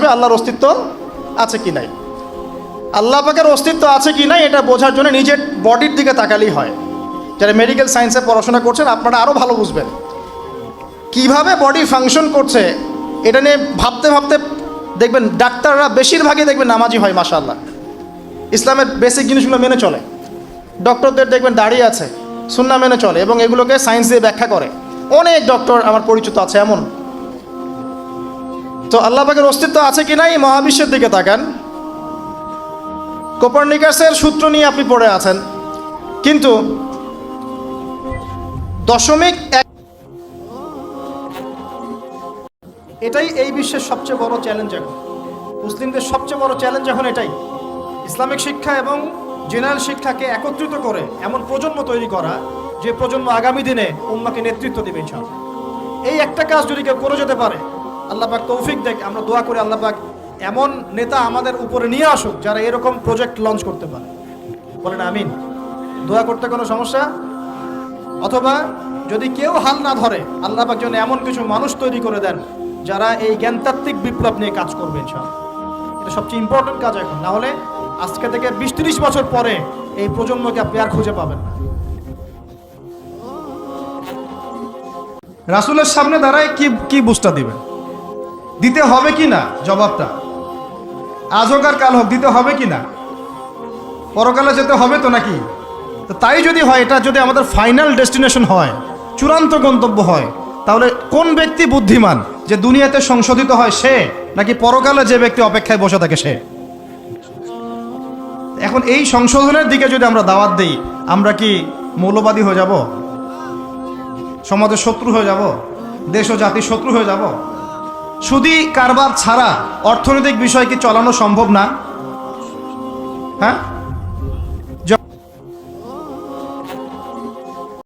আসবে আল্লাহর অস্তিত্ব আছে কি নাই। আল্লাহ পাকের অস্তিত্ব আছে কি নাই, এটা বোঝার জন্য নিজের বডির দিকে তাকালেই হয়। যারা মেডিকেল সায়েন্সে পড়াশোনা করছেন, আপনারা আরও ভালো বুঝবেন। কীভাবে বডি ফাংশন করছে, এটা নিয়ে ভাবতে ভাবতে দেখবেন ডাক্তাররা বেশিরভাগই দেখবেন নামাজি হয়, মাশাআল্লাহ। ইসলামের বেসিক জিনিসগুলো মেনে চলে। ডক্টরদের দেখবেন দাঁড়িয়ে আছে সুন্না মেনে চলে এবং এগুলোকে সায়েন্স দিয়ে ব্যাখ্যা করে। অনেক ডক্টর আমার পরিচিত আছে, এমন তো আল্লাহ পাকের অস্তিত্ব আছে কি নাই? মহাবিশ্বের দিকে তাকান। কোপার্নিকাসের সূত্র নিয়ে আপনি পড়ে আছেন। কিন্তু দশমিক এক এটাই এই বিশ্বের সবচেয়ে বড় চ্যালেঞ্জ এখন। মুসলিমদের সবচেয়ে বড় চ্যালেঞ্জ এখন এটাই। ইসলামিক শিক্ষা এবং জেনারেল শিক্ষাকে একত্রিত করে এমন প্রজন্ম তৈরি করা যে প্রজন্ম আগামী দিনে উম্মাকে নেতৃত্ব দেবে, ইনশাআল্লাহ। এই একটা কাজ যদি কেউ করে যেতে পারে আল্লাহ পাক তৌফিক দেখ, আমরা দোয়া করি আল্লাহ পাক এমন নেতা আমাদের উপরে নিয়ে আসুক যারা এরকম প্রজেক্ট লঞ্চ করতে পারে। বলেন আমিন। দোয়া করতে কোনো সমস্যা? অথবা যদি কেউ হাল না ধরে, আল্লাহ পাক যেন এমন কিছু মানুষ তৈরি করে দেন যারা এই জ্ঞানতাত্ত্বিক বিপ্লব নিয়ে কাজ করবে ইনশাআল্লাহ। এটা সবচেয়ে ইম্পর্টেন্ট কাজ এখন। না হলে আজকে থেকে বিশ ত্রিশ বছর পরে এই প্রজন্মকে আপনি আর খুঁজে পাবেন না। রাসুলের সামনে দাঁড়ায় কি কি বুঝটা দিবেন? দিতে হবে কি না? জবাবটা। আজ হোক আর কাল হোক, দিতে হবে কি না? পরকালে যেতে হবে তো নাকি? তো তাই যদি হয়, এটা যদি আমাদের ফাইনাল ডেস্টিনেশন হয়, চূড়ান্ত গন্তব্য হয়, তাহলে কোন ব্যক্তি বুদ্ধিমান যে দুনিয়াতে সংশোধিত হয় সে, নাকি পরকালে যে ব্যক্তি অপেক্ষায় বসে থাকে সে? এখন এই সংশোধনের দিকে যদি আমরা দাওয়াত দিই, আমরা কি মৌলবাদী হয়ে যাব? সমাজের শত্রু হয়ে যাব? দেশ ও জাতির শত্রু হয়ে যাব? শুধু কারবার ছাড়া অর্থনৈতিক বিষয়কে চলানো সম্ভব না? হ্যাঁ?